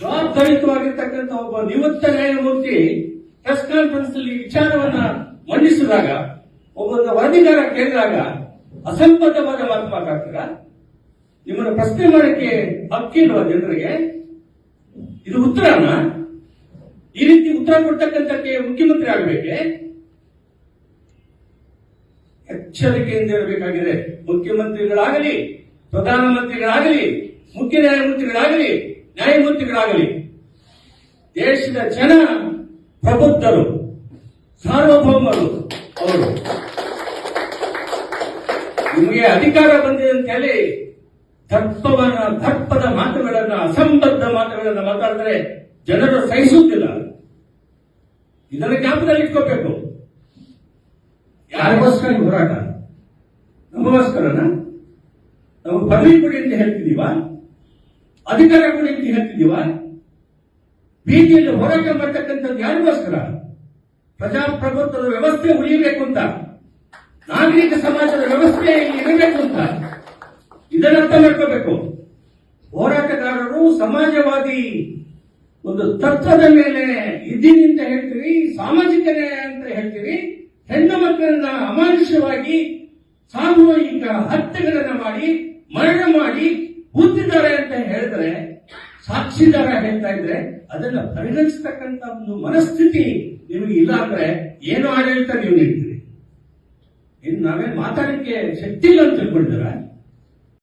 ಜವಾಬ್ದಾರಿತವಾಗಿರ್ತಕ್ಕಂಥ ಒಬ್ಬ ನಿವೃತ್ತ ನ್ಯಾಯಮೂರ್ತಿ ಪ್ರೆಸ್ ಕಾನ್ಫರೆನ್ಸ್ ಅಲ್ಲಿ ವಿಚಾರವನ್ನ ಮಂಡಿಸಿದಾಗ ಒಬ್ಬ ವರದಿಗಾರ ಕೇಳಿದಾಗ ಅಸಂಬದ್ಧವಾದ ಮಾತು ಮಾತಾಡ್ತೀರ? ನಿಮ್ಮನ್ನು ಪ್ರಶ್ನೆ ಮಾಡಕ್ಕೆ ಹಕ್ಕಿಲ್ವಾ ಜನರಿಗೆ ಇದು ಉತ್ತರನ? ಈ ರೀತಿ ಉತ್ತರ ಕೊಡ್ತಕ್ಕಂಥಕ್ಕೆ ಮುಖ್ಯಮಂತ್ರಿ ಆಗಬೇಕೆ? ಎಚ್ಚರಿಕೆಯಿಂದ ಇರಬೇಕಾಗಿದೆ. ಮುಖ್ಯಮಂತ್ರಿಗಳಾಗಲಿ, ಪ್ರಧಾನಮಂತ್ರಿಗಳಾಗಲಿ, ಮುಖ್ಯ ನ್ಯಾಯಮೂರ್ತಿಗಳಾಗಲಿ ನ್ಯಾಯಮೂರ್ತಿಗಳಾಗಲಿ, ದೇಶದ ಜನ ಪ್ರಬುದ್ಧರು, ಸಾರ್ವಭೌಮರು ಅವರು. ನಿಮಗೆ ಅಧಿಕಾರ ಬಂದಿದೆ ಅಂತ ಹೇಳಿ ದರ್ಪವನ್ನ, ದರ್ಪದ ಮಾತುಗಳನ್ನ, ಅಸಂಬದ್ಧ ಮಾತುಗಳನ್ನ ಮಾತಾಡಿದ್ರೆ ಜನರು ಸಹಿಸುವುದಿಲ್ಲ. ಇದನ್ನು ಜ್ಞಾಪಕದಲ್ಲಿ ಇಟ್ಕೋಬೇಕು. ಯಾರಿಗೋಸ್ಕರ ಹೋರಾಟ? ನಮಗೋಸ್ಕರನ? ನಾವು ಪದವಿ ಕೊಡಿ ಅಂತ ಹೇಳ್ತಿದೀವ ಅಧಿಕಾರ ಕೊಡಿ ಅಂತ ಹೇಳ್ತಿದೀವ ಬೀದಿಯಲ್ಲಿ ಹೋರಾಟ ಮಾಡ್ತಕ್ಕಂಥದ್ದು ಯಾರಿಗೋಸ್ಕರ? ಪ್ರಜಾಪ್ರಭುತ್ವದ ವ್ಯವಸ್ಥೆ ಉಳಿಯಬೇಕು ಅಂತ, ನಾಗರಿಕ ಸಮಾಜದ ವ್ಯವಸ್ಥೆ ಇರಬೇಕು ಅಂತ. ಇದನ್ನ ಅರ್ಥ ಮಾಡ್ಕೋಬೇಕು. ಹೋರಾಟಗಾರರು ಸಮಾಜವಾದಿ ಒಂದು ತತ್ವದ ಮೇಲೆ ಇದ್ದೀನಿ ಅಂತ ಹೇಳ್ತೀರಿ, ಸಾಮಾಜಿಕ ನ್ಯಾಯ ಅಂತ ಹೇಳ್ತೀರಿ, ಹೆಣ್ಣು ಮಕ್ಕಳನ್ನ ಅಮಾನುಷ್ಯವಾಗಿ ಸಾಮೂಹಿಕ ಹತ್ಯೆಗಳನ್ನು ಮಾಡಿ ಮರಣ ಮಾಡಿ ಕೂತಿದ್ದಾರೆ ಅಂತ ಹೇಳಿದ್ರೆ ಸಾಕ್ಷಿದಾರ ಹೇಳ್ತಾ ಇದ್ರೆ ಅದನ್ನ ಪರಿಗಣಿಸ್ತಕ್ಕಂತ ಒಂದು ಮನಸ್ಥಿತಿ ನಿಮಗೆ ಇಲ್ಲ ಅಂದ್ರೆ ಏನು ಆಡಳಿತ ನೀವು ನೀಡ್ತೀರಿ? ಇನ್ನು ನಾವೇ ಮಾತಾಡಕ್ಕೆ ಶಕ್ತಿ ಇಲ್ಲ ಅಂತ ತಿಳ್ಕೊಂಡಿದ್ದೀರಾ?